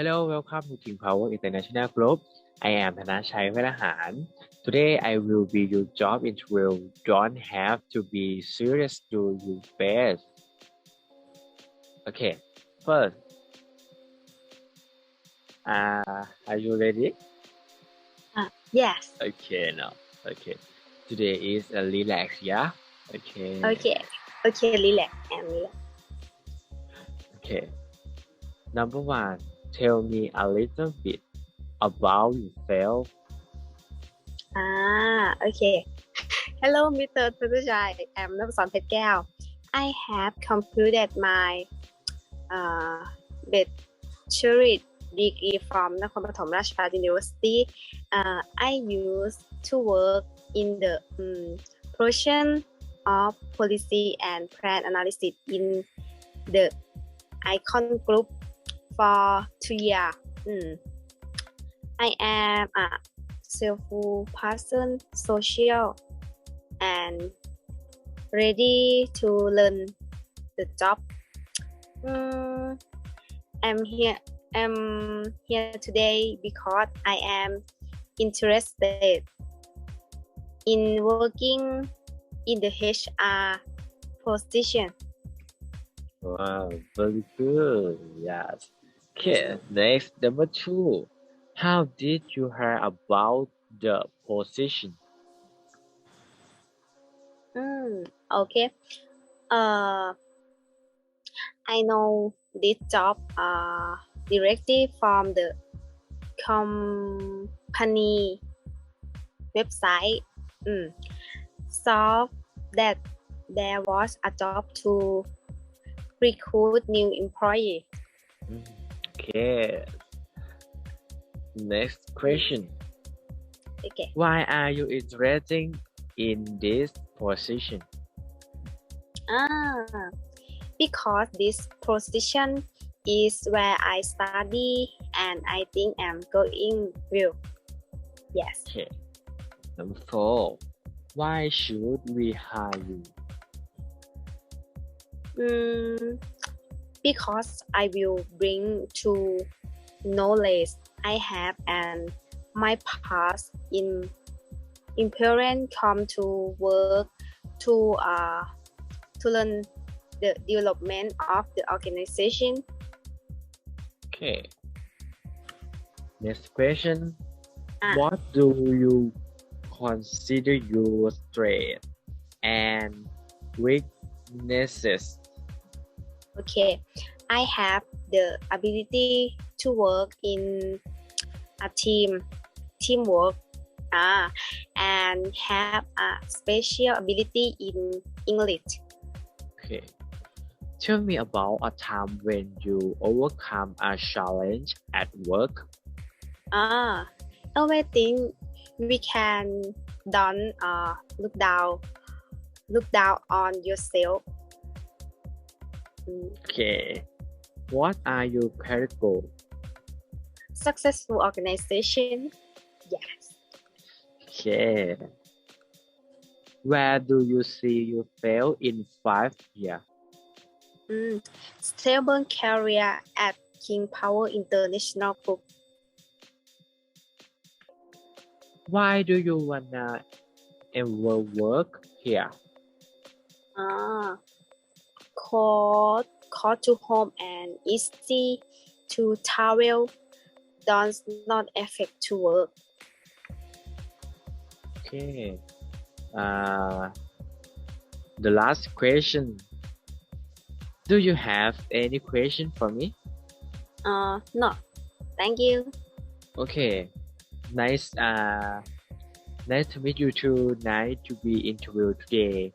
Hello, welcome to King Power International Group. I am Thanachai Verahan. Today I will be your job interview. Don't have to be serious. Do your best. Okay, first, uh, are you ready? Yes. Okay, now, okay. Today is a relax, yeah? Okay. Okay. Okay. Relax. I'm relax. Okay. Number one, tell me a little bit about yourself? Ah, okay. Hello, Mr. Tutushai. I'm Napasan Petgao. I have completed my uh, degree from Nakhon Pathom Ratchapala University. Uh, I used to work in the um, portion of policy and plan analysis in the ICON group for two years. Mm. I am a self-full person, social, and ready to learn the job. Mm, I'm here. I'm here today because I am interested in working in the HR position. Wow, very good. Yes. Okay, next, number two. How did you hear about the position? Mm, okay. Uh, I know this job uh, directly from the company website. Mm. Saw that there was a job to recruit new employee. Mm, Okay. Next question. Okay. Why are you interested in this position? Ah, because this position is where I study and I think I'm going well. Yes. Okay. Number four. Why should we hire you? Mm, because I will bring to knowledge I have and my past in in parent come to work to uh to learn the development of the organization. Okay. Next question. Ah. What do you consider your strength and weaknesses? Okay, I have the ability to work in a team, teamwork, ah, and have a special ability in English. Okay. Tell me about a time when you overcome a challenge at work. Ah, always think we can don't uh, look down, look down on yourself. Okay. What are your career goals? Successful organization, yes. Okay. Where do you see yourself in five years? Mm, stable career at King Power International Group. Why do you wanna ever work here? Ah, call call to home and easy to travel. Does not affect to work. Okay. Uh, the last question. Do you have any question for me? Uh, no, thank you. Okay. Nice. Uh, nice to meet you tonight to be interviewed today.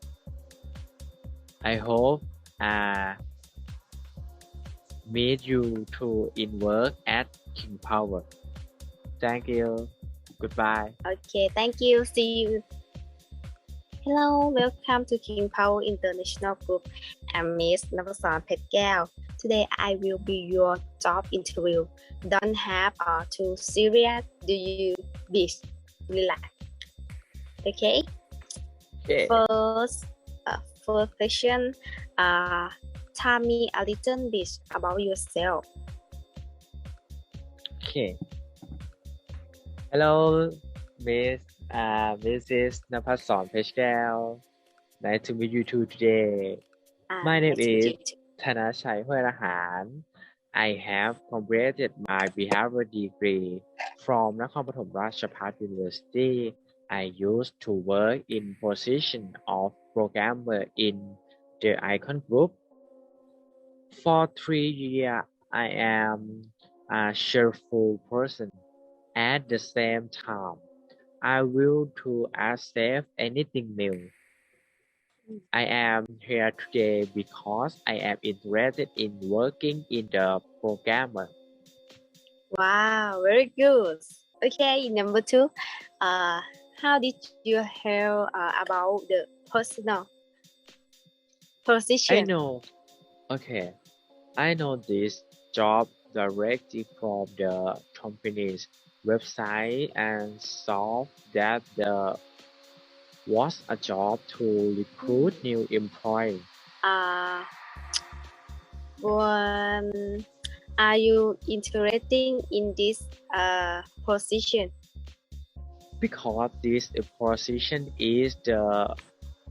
I hope uh meet you too in work at King Power. Thank you. Goodbye. Okay, thank you. See you. Hello, welcome to King Power International Group. I'm Miss Navasan Petgal. Today I will be your job interview. Don't have uh, too serious. Do you be relax? Okay. Okay. First, uh, first question uh, tell me a little bit about yourself. Okay. Hello, Miss. Uh, Mrs. Napasom Peshkel. Nice to meet you too today. Uh, my name nice is Tanashai Huerahan. I have completed my behavioral degree from Nakhon Pathom University. I used to work in position of programmer in the Icon Group. For three years, I am a cheerful person. At the same time, I will to accept anything new. I am here today because I am interested in working in the programmer. Wow, very good. Okay, number two. Uh, how did you hear uh, about the personal I know. Okay. I know this job directly from the company's website and saw that there was a job to recruit new employees. Uh, when are you interested in this uh, position? because this position is the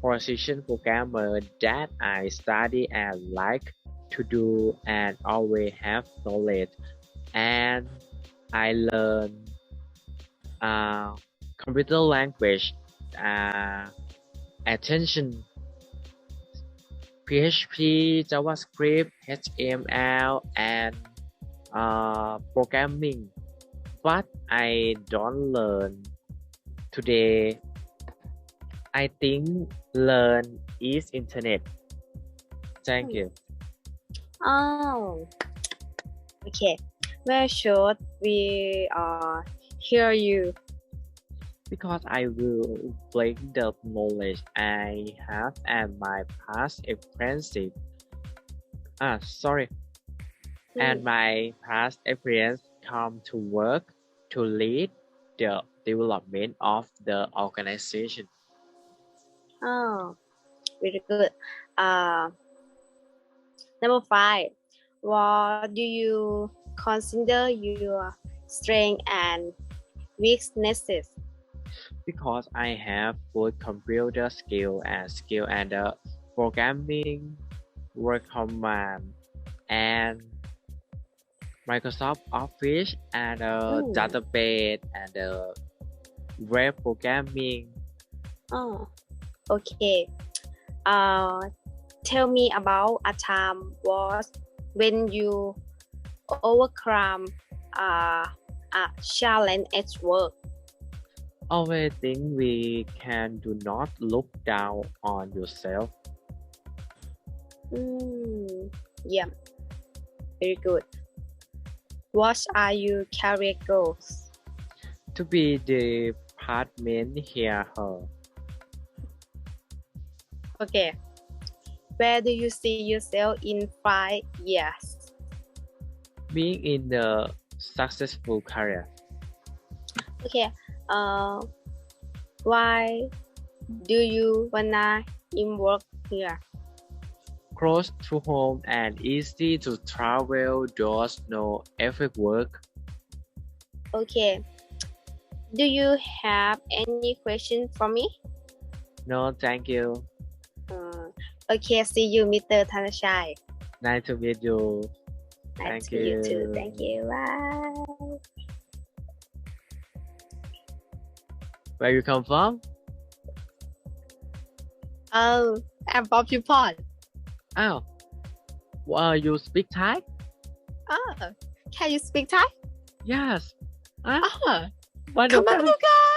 position programmer that I study and like to do and always have knowledge. And I learn uh, computer language uh, attention PHP, JavaScript, HTML and uh, programming. But I don't learn today I think learn is internet. Thank you. Oh, okay. Where should we uh, hear you? because I will bring the knowledge I have and my past experience ah sorry. And my past experience come to work to lead the development of the organization Oh, very good. Uh, number five. What do you consider your strength and weaknesses? because I have good computer skill and skill and uh, programming, word command, and Microsoft Office and uh, Ooh. database and uh, web programming. Oh, okay. Uh, tell me about a time was when you overcome uh, a challenge at work. Always think we can do not look down on yourself. Mm, yeah, very good. What are your career goals? To be the department here, her. Okay. Where do you see yourself in five years? Being in the successful career. Okay. Uh, why do you wanna in work here? close to home and easy to travel, does no effort work. Okay. Do you have any question for me? No, thank you. Okay. See you, Mr. Thanachai. Nice to meet you. Nice Thank to meet you too. Thank you. Bye. Where you come from? Oh, I'm Bob Pupon. Oh, well, you speak Thai? Oh, can you speak Thai? Yes. Ah, Oh, why come on, you- you guys.